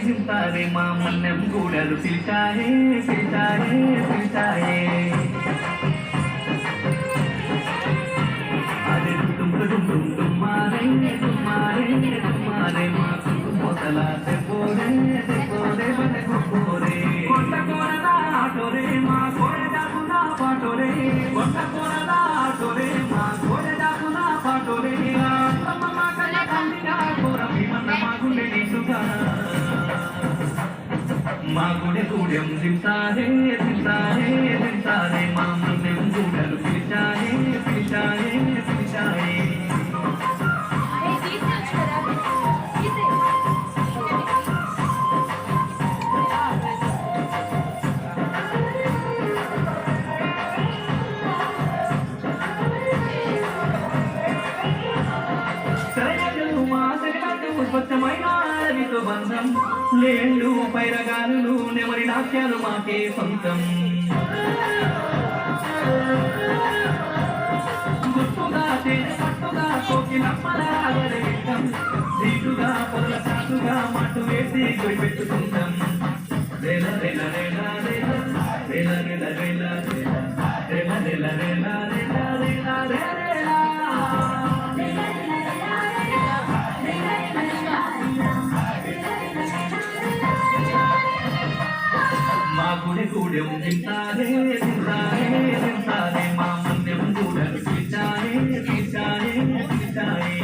పిలుస్తారే మా మన్నెం గూడలు పిలిచాయే పిలిచాయే పిలిచాయే అదే దుమ్ దుమ్ దుమ్ దుమ్ మారే డుమ్మారే మా మొదల తెపోరే తెపోరే మన కొపోరే కొండ కోరదా ఆటోరే మా కోరె దాకునా పాటోరే. కోరదా ఆటోరే మా దాకునా పాటోరే. అమ్మ మా కళ్ళ కోర భీమన్న మా గుండె మా గుడి గూడెం దింసారే దింసారే మా అడవితో బంధం లేళ్ళు పైరగాలు నెమరి నాట్యాలు మాకే సొంతం గుర్తుగా తేనె పట్టుగా కోకి నమ్మలాగలే వింటాం దీటుగా పొదల సాటుగా మట్టు వేసి గురిపెట్టుకుంటాం పెట్టుకుంటాం రేల రేల రేల రేల రేల రేల రేల రేల రేల గుడి గూడెం తింటారే తింటారే తింటారే మా గూడెం తింటారే తింటారే తింటారే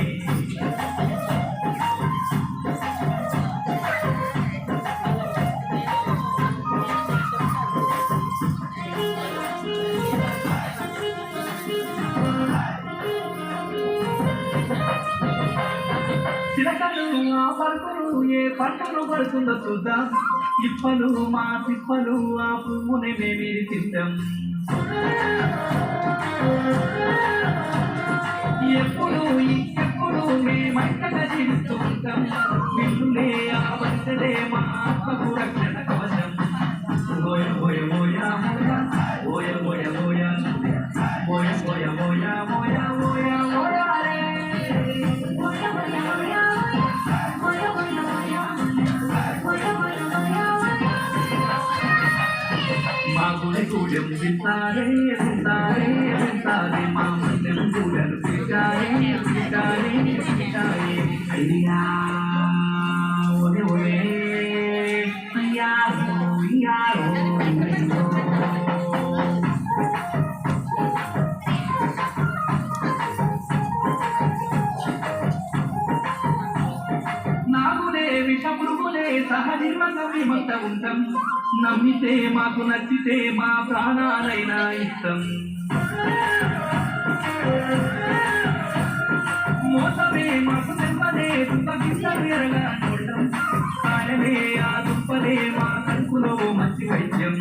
చిలకలు ఆ ఏ పంటను పడుతుందో చూద్దాం. ఇప్పలు మా తిప్పలు ఆ పువ్వుని మేమిరి తింటాం. ఎప్పుడు ఎప్పుడు మేమంతగా జీవిస్తూ ఉంటాం విల్లులే ఆ వంటలే మా ఆత్మకు రక్షణ കുഴം സിത്താരേ സിത്താരേ സിത്താരേ മാമന്റെ കുഴൽ സിത്താരേ സിത്താരേ സിത്താരേ അയ്യാ పురుగులే సహజీవంగా మేమంత ఉంటాం నమ్మితే మాకు నచ్చితే మా ప్రాణాలైనా ఇష్టం. మోసమే మాకు తెప్పదే దుప్పగిస్తారు ఎరగా చూడటం ఆయనే ఆ దుప్పలే మా కడుపులో మంచి వైద్యం.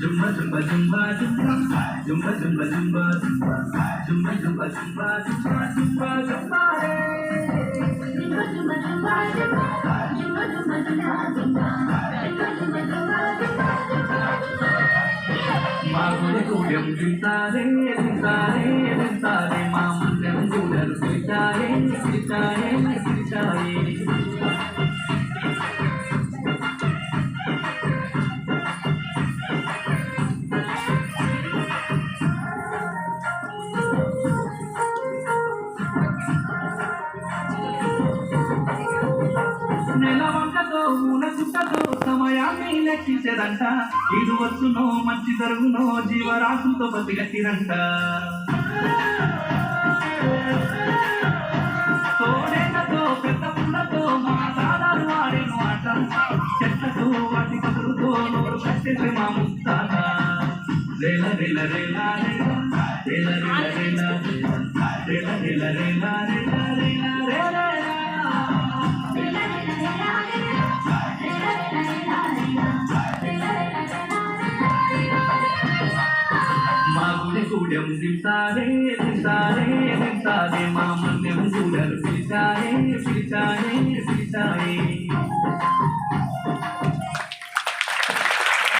జుంబ జుంబ జుంబ జుంబ జుంబ జుంబ జుంబ జుంబ జుంబ జుంబ జుంబ జుంబ జుంబ జుంబ రే. మా గుడి గూడెం తింటారే తింటారే తింటారే మా మందెం గూడెలు తింటారే తింటారే ఊన సమయాన్ని లెక్కించదంట ఇది వచ్చునో మంచి జరుగునో జీవరాశులతో బతిగట్టిరంట తోడేళ్ళతో పెద్ద పుల్లతో మా తాదాలు వాడేను ఆట చెట్లతో వాటి కబురుతో నోరు కట్టేసి మా ముస్తాత రేల రేల రేల రేల రేల రేల రేల రేల రేల రేల నిత్యం దిశారే దిశారే